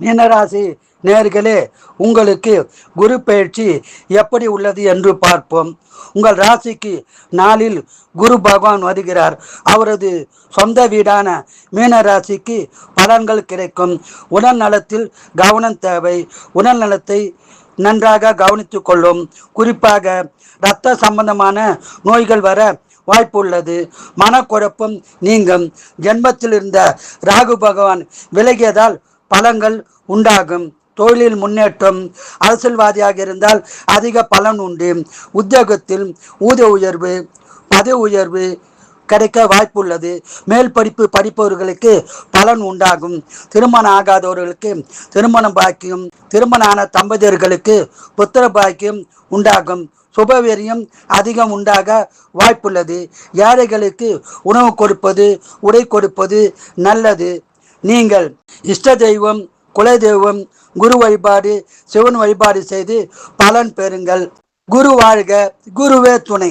மீனராசி நேர்களே உங்களுக்கு குரு பயிற்சி எப்படி உள்ளது என்று பார்ப்போம். உங்கள் ராசிக்கு நாளில் குரு பகவான் வருகிறார். அவரது சொந்த வீடான மீனராசிக்கு பலன்கள் கிடைக்கும். உடல் நலத்தில் கவனம் தேவை. உடல் நலத்தை நன்றாக கவனித்து கொள்ளும். குறிப்பாக இரத்த சம்பந்தமான நோய்கள் வர வாய்ப்பு உள்ளது. மனக்குழப்பம் நீங்கும். ஜென்மத்தில் இருந்த ராகு பகவான் விலகியதால் பலங்கள் உண்டாகும். தொழிலில் முன்னேற்றம் அரசியல்வாதியாக இருந்தால் அதிக பலன் உண்டு. உத்தியோகத்தில் ஊதிய உயர்வு பதவி உயர்வு கிடைக்க வாய்ப்புள்ளது. மேல் படிப்பு படிப்பவர்களுக்கு பலன் உண்டாகும். திருமணம் ஆகாதவர்களுக்கு திருமணம் பாக்கியம் திருமணம் ஆன தம்பதியர்களுக்கு புத்திர பாக்கியம் உண்டாகும். சுபவீரியம் அதிகம் உண்டாக வாய்ப்புள்ளது. ஏழைகளுக்கு உணவு கொடுப்பது உடை கொடுப்பது நல்லது. நீங்கள் இஷ்ட தெய்வம் குல தெய்வம் குரு வழிபாடு சிவன் வழிபாடு செய்து பலன் பெறுங்கள். குரு வாழ்க குருவே துணை.